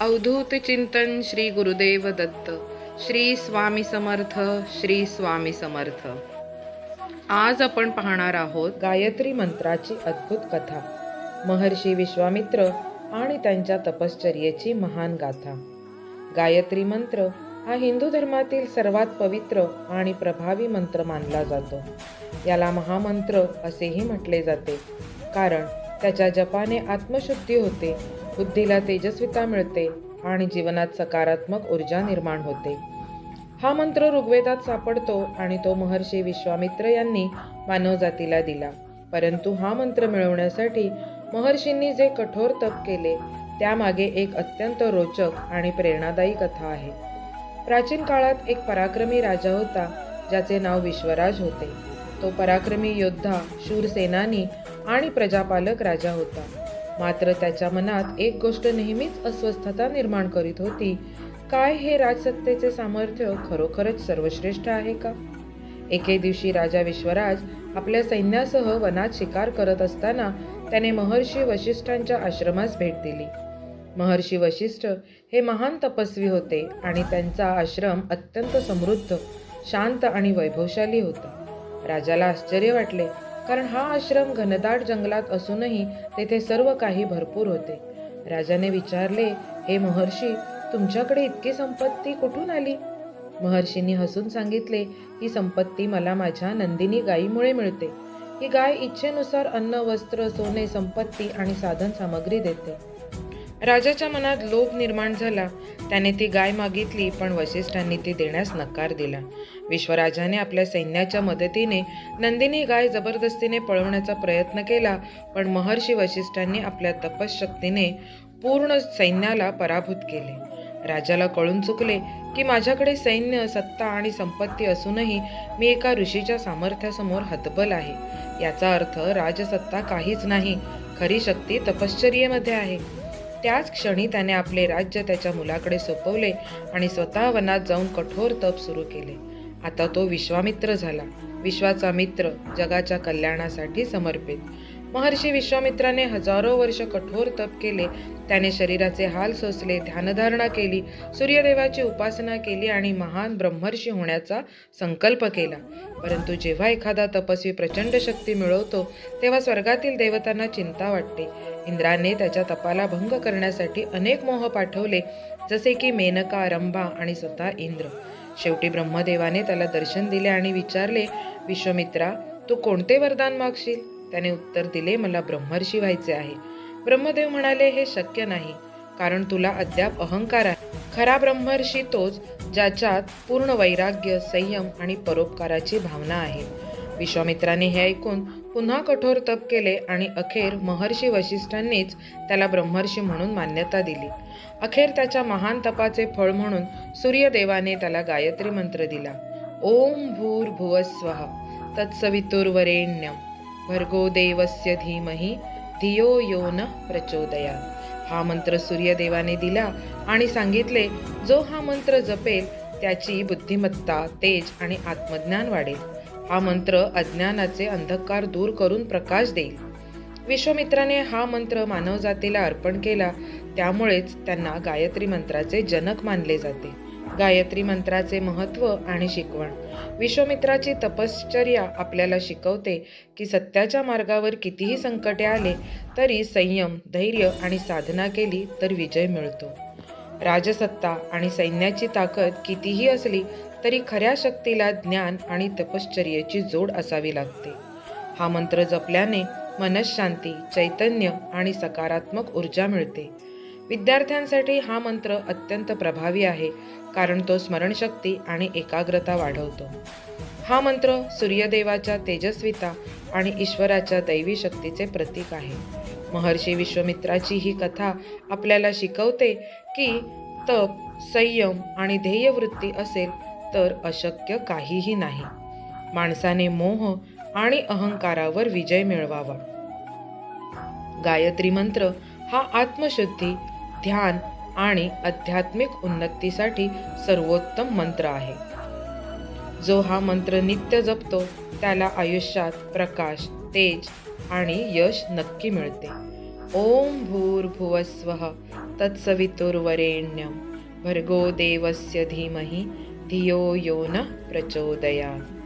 अवधूत चिंतन श्री गुरुदेव दत्त श्री स्वामी समर्थ श्री स्वामी समर्थ. आज आपण पाहणार आहोत गायत्री मंत्राची अद्भुत कथा. महर्षी विश्वामित्र आणि त्यांच्या तपश्चर्येची महान गाथा. गायत्री मंत्र हा हिंदू धर्मातील सर्वात पवित्र आणि प्रभावी मंत्र मानला जातो. याला महामंत्र असेही म्हटले जाते. कारण त्याच्या जपाने आत्मशुद्धी होते बुद्धीला तेजस्विता मिळते आणि जीवनात सकारात्मक ऊर्जा निर्माण होते. हा मंत्र ऋग्वेदात सापडतो आणि तो महर्षी विश्वामित्र यांनी मानवजातीला दिला. परंतु हा मंत्र मिळवण्यासाठी महर्षींनी जे कठोर तप केले त्यामागे एक अत्यंत रोचक आणि प्रेरणादायी कथा आहे. प्राचीन काळात एक पराक्रमी राजा होता ज्याचे नाव विश्वराज होते. तो पराक्रमी योद्धा शूर सेनानी आणि प्रजापालक राजा होता. मात्र त्याच्या मनात एक गोष्ट नेहमीच अस्वस्थता निर्माण करीत होती. काय हे राजसत्तेचे सामर्थ्य खरोखरच सर्वश्रेष्ठ आहे का? एके दिवशी राजा विश्वराज आपल्या सैन्यासह वनात शिकार करत असताना त्याने महर्षी वशिष्ठांच्या आश्रमास भेट दिली. महर्षी वशिष्ठ हे महान तपस्वी होते आणि त्यांचा आश्रम अत्यंत समृद्ध शांत आणि वैभवशाली होता. राजाला आश्चर्य वाटले कारण हा आश्रम घनदाट जंगलात असूनही तेथे सर्व काही भरपूर होते. राजाने विचारले हे महर्षी तुमच्याकडे इतकी संपत्ती कुठून आली? महर्षींनी हसून सांगितले ही संपत्ती मला माझ्या नंदिनी गायीमुळे मिळते. ही गाय इच्छेनुसार अन्न वस्त्र सोने संपत्ती आणि साधन सामग्री देते. राजाच्या मनात लोभ निर्माण झाला. त्याने ती गाय मागितली पण वशिष्ठांनी ती देण्यास नकार दिला. विश्वराजाने आपल्या सैन्याच्या मदतीने नंदिनी गाय जबरदस्तीने पळवण्याचा प्रयत्न केला पण महर्षी वशिष्ठांनी आपल्या तपशक्तीने पूर्ण सैन्याला पराभूत केले. राजाला कळून चुकले की माझ्याकडे सैन्य सत्ता आणि संपत्ती असूनही मी एका ऋषीच्या सामर्थ्यासमोर हतबल आहे. याचा अर्थ राजसत्ता काहीच नाही. खरी शक्ती तपश्चर्येमध्ये आहे. त्याच क्षणी त्याने आपले राज्य त्याच्या मुलाकडे सोपवले आणि स्वतः वनात जाऊन कठोर तप सुरू केले. आता तो विश्वामित्र झाला. विश्वाचा मित्र जगाच्या कल्याणासाठी समर्पित. महर्षी विश्वामित्राने हजारो वर्ष कठोर तप केले. त्याने शरीराचे हाल सोसले ध्यानधारणा केली सूर्यदेवाची उपासना केली आणि महान ब्रह्मर्षी होण्याचा संकल्प केला. परंतु जेव्हा एखादा तपस्वी प्रचंड शक्ती मिळवतो तेव्हा स्वर्गातील देवतांना चिंता वाटते. इंद्राने त्याच्या तपाला भंग करण्यासाठी अनेक मोह पाठवले जसे की मेनका रंभा आणि स्वतः इंद्र. शेवटी ब्रह्मदेवाने त्याला दर्शन दिले आणि विचारले विश्वमित्रा तू कोणते वरदान मागशील? त्याने उत्तर दिले मला ब्रह्मर्षी व्हायचे आहे. ब्रह्मदेव म्हणाले हे शक्य नाही कारण तुला अद्याप अहंकार आहे. खरा ब्रह्मर्षी तोच ज्याच्यात पूर्ण वैराग्य संयम आणि परोपकाराची भावना आहे. विश्वामित्राने हे ऐकून पुन्हा कठोर तप केले आणि अखेर महर्षी वशिष्ठांनीच त्याला ब्रह्मर्षी म्हणून मान्यता दिली. अखेर त्याच्या महान तपाचे फळ म्हणून सूर्यदेवाने त्याला गायत्री मंत्र दिला. ओम भूर भुवस्वः तत्सवितुर्वरेण्यम. भर्गो देवस्य धीमही धियो यो न प्रचोदया. हा मंत्र सूर्यदेवाने दिला आणि सांगितले जो हा मंत्र जपेल त्याची बुद्धिमत्ता तेज आणि आत्मज्ञान वाढेल. हा मंत्र अज्ञानाचे अंधकार दूर करून प्रकाश देईल. विश्वमित्राने हा मंत्र मानवजातीला अर्पण केला त्यामुळेच त्यांना गायत्री मंत्राचे जनक मानले जाते. गायत्री मंत्राचे महत्त्व आणि शिकवण. विश्वमित्राची तपश्चर्या आपल्याला शिकवते की सत्याच्या मार्गावर कितीही संकटे आले तरी संयम धैर्य आणि साधना केली तर विजय मिळतो. राजसत्ता आणि सैन्याची ताकद कितीही असली तरी खऱ्या शक्तीला ज्ञान आणि तपश्चर्येची जोड असावी लागते. हा मंत्र जपल्याने मनशांती चैतन्य आणि सकारात्मक ऊर्जा मिळते. विद्यार्थ्यांसाठी हा मंत्र अत्यंत प्रभावी आहे कारण तो स्मरणशक्ती आणि एकाग्रता वाढवतो. हा मंत्र सूर्यदेवाच्या तेजस्विता आणि ईश्वराच्या दैवी शक्तीचे प्रतीक आहे. महर्षी विश्वमित्राची ही कथा आपल्याला शिकवते की तप संयम आणि ध्येयवृत्ती असेल तर अशक्य काहीही नाही. माणसाने मोह आणि अहंकारावर विजय मिळवावा. गायत्री मंत्र हा आत्मशुद्धी ध्यान आणि आध्यात्मिक उन्नतीसाठी सर्वोत्तम मंत्र आहे. जो हा मंत्र नित्य जपतो त्याला आयुष्यात प्रकाश तेज आणि यश नक्की मिळते. ओम भूर्भुवस्व तत्सवितुर्वरेण्यं. भर्गो देवस्य धीमही धियो यो न प्रचोदयात्.